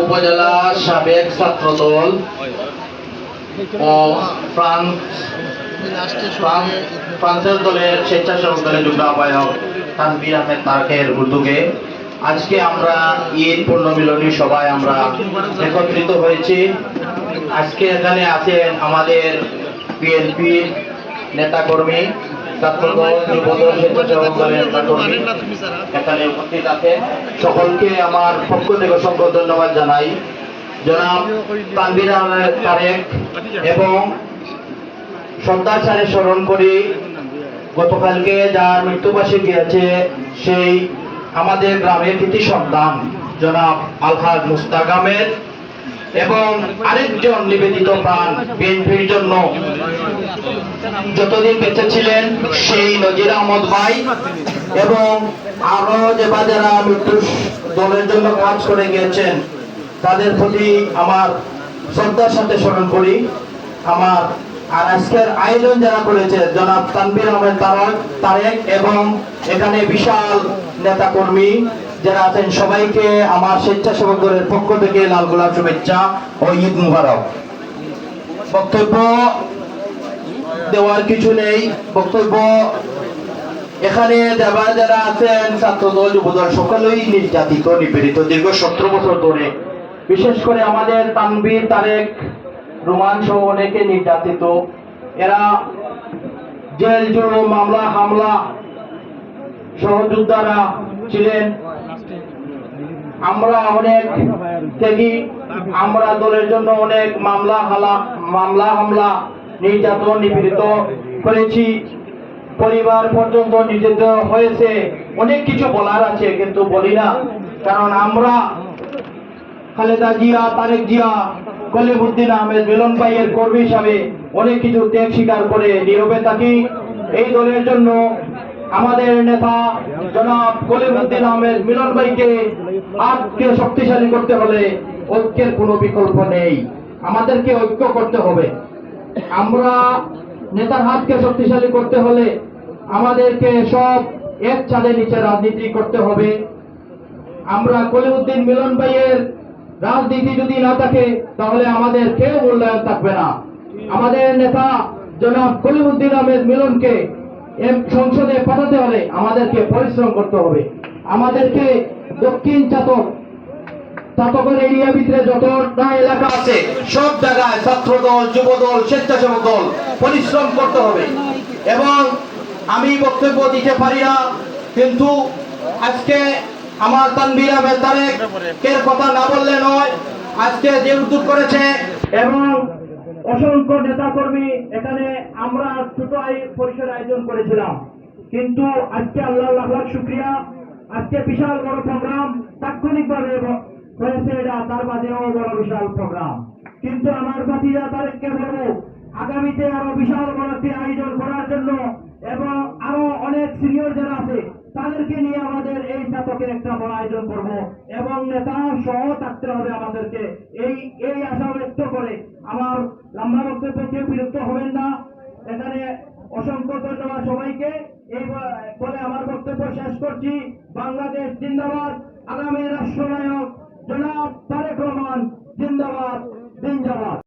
উপজেলা সাবেক ছাত্রদল ও France France ফ্রান্সের দলের স্বেচ্ছাসেবক দলের যুগ্ম আহ্বায়ক তানবির আহমেদ তারকের উদ্যোগে আজকে আমরা ঈদ, পূর্ণমিলনী সবাই আমরা একত্রিত হয়েছি। আজকে এখানে আছেন আমাদের বিএনপি নেতাকর্মী সকলকে আমার পক্ষ থেকে অসংখ্য ধন্যবাদ জানাই। জনাব তানবির এবং সর্দার সারে স্মরণ করি, গতকালকে যার মৃত্যুবার্ষিকী আছে, সেই আমাদের গ্রামের কৃতি সন্তান, জনাব আলহাজ মুস্তাক আহমেদ। এবং আরেকজন নিবেদিত প্রাণ বিএনপির জন্য। যতদিন বেঁচে ছিলেন সেই নজির আহমদ ভাই এবং আরও যে যারা মৃত্যু দলের জন্য কাজ করে গিয়েছেন, তাদের প্রতি আমার শ্রদ্ধার সাথে স্মরণ করি। আমার আর আজকের আয়োজন যারা করেছে, জনাব তানবির আহমেদ তারক এবং এখানে বিশাল নেতা কর্মী যারা আছেন, সবাইকে আমার স্বেচ্ছাসেবক দলের পক্ষ থেকে লাল গোলাপ শুভেচ্ছা ও ঈদ মুবারক। বক্তব্য দেওয়ার কিছু নেই। বক্তব্য এখানে যারা আছেন, ছাত্রদল, যুবদল, সকলেই নির্যাতিত, নিপীড়িত দীর্ঘ সতেরো বছর ধরে। বিশেষ করে আমাদের তানবীর তারেক রোমান সহ অনেকে নির্যাতিত। এরা জেল জুড়ো মামলা, হামলা সহযোদ্ধারা ছিলেন। আমরা অনেক ত্যাগী, আমরা দলের জন্য অনেক মামলা, হালা, মামলা, হামলা, নির্যাতন নিপীড়িত করেছি। পরিবার পর্যন্ত নির্যাতিত হয়েছে। অনেক কিছু বলার আছে, কিন্তু বলি না। কারণ আমরা খালেদা জিয়া, তারেক জিয়া কলিমুদ্দিন আহমেদ মিলন ভাইয়ের কর্মী হিসাবে অনেক কিছু ত্যাগ স্বীকার করে নীরবে থাকি। এই দলের জন্য আমাদের নেতা জনাব কলিমুদ্দিন আহমেদ মিলন ভাইকে হাতকে শক্তিশালী করতে হলে ঐক্যের কোনো বিকল্প নেই। আমাদেরকে ঐক্য করতে হবে। আমরা নেতার হাতকে শক্তিশালী করতে হলে আমাদেরকে সব এক ছাদের নিচে রাজনীতি করতে হবে। আমরা কলিউদ্দিন মিলন ভাইয়ের রাজনীতি যদি না থাকে, তাহলে আমাদের কেউ মূল্যায়ন থাকবে না। আমাদের নেতা জনাব কলিউদ্দিন আহমেদ মিলনকে সংসদে পাঠাতে হলে আমাদেরকে পরিশ্রম করতে হবে। আমাদেরকে দক্ষিণ চাতক, চাতকের এরিয়া ভিতরে যতটা এলাকা আছে, সব জায়গায় ছাত্র দল যুব দল স্বেচ্ছাসেবক দল পরিশ্রম করতে হবে। এবং আমি বক্তব্য দিতে পারি না, কিন্তু আজকে আমার তানবির আহমেদ তারেক। এর কথা না বললে নয়, আজকে যে উদ্যোগ করেছে এবং অসংখ্য নেতা কর্মী এখানে আমরা ছোট পরিসরে আয়োজন করেছিলাম। কিন্তু আজকে আল্লাহ লাখ শুক্রিয়া। আজকে বিশাল বড় প্রোগ্রাম, তাৎক্ষণিকভাবে হয়েছে এটা, তার বাদেও বড় বিশাল প্রোগ্রাম। কিন্তু আমার বাতিরা তারেককে বলব, আগামীতে আরও বিশাল বড় একটি আয়োজন করার জন্য এবং আরও অনেক সিনিয়র যারা আছে তাদেরকে নিয়ে আমাদের এই জাতকের একটা বড় আয়োজন করব এবং নেতা সহ থাকতে হবে আমাদেরকে। এই এই আশা ব্যক্ত করে আমার লম্বা বক্তব্য কেউ বিরক্ত হবেন না। এখানে অসংখ্য ধন্যবাদ সবাইকে। এই বলে আমার বক্তব্য শেষ করছি। বাংলাদেশ জিন্দাবাদ, আগামী রাষ্ট্রনায়ক জনাব তারেক রহমান জিন্দাবাদ জিন্দাবাদ।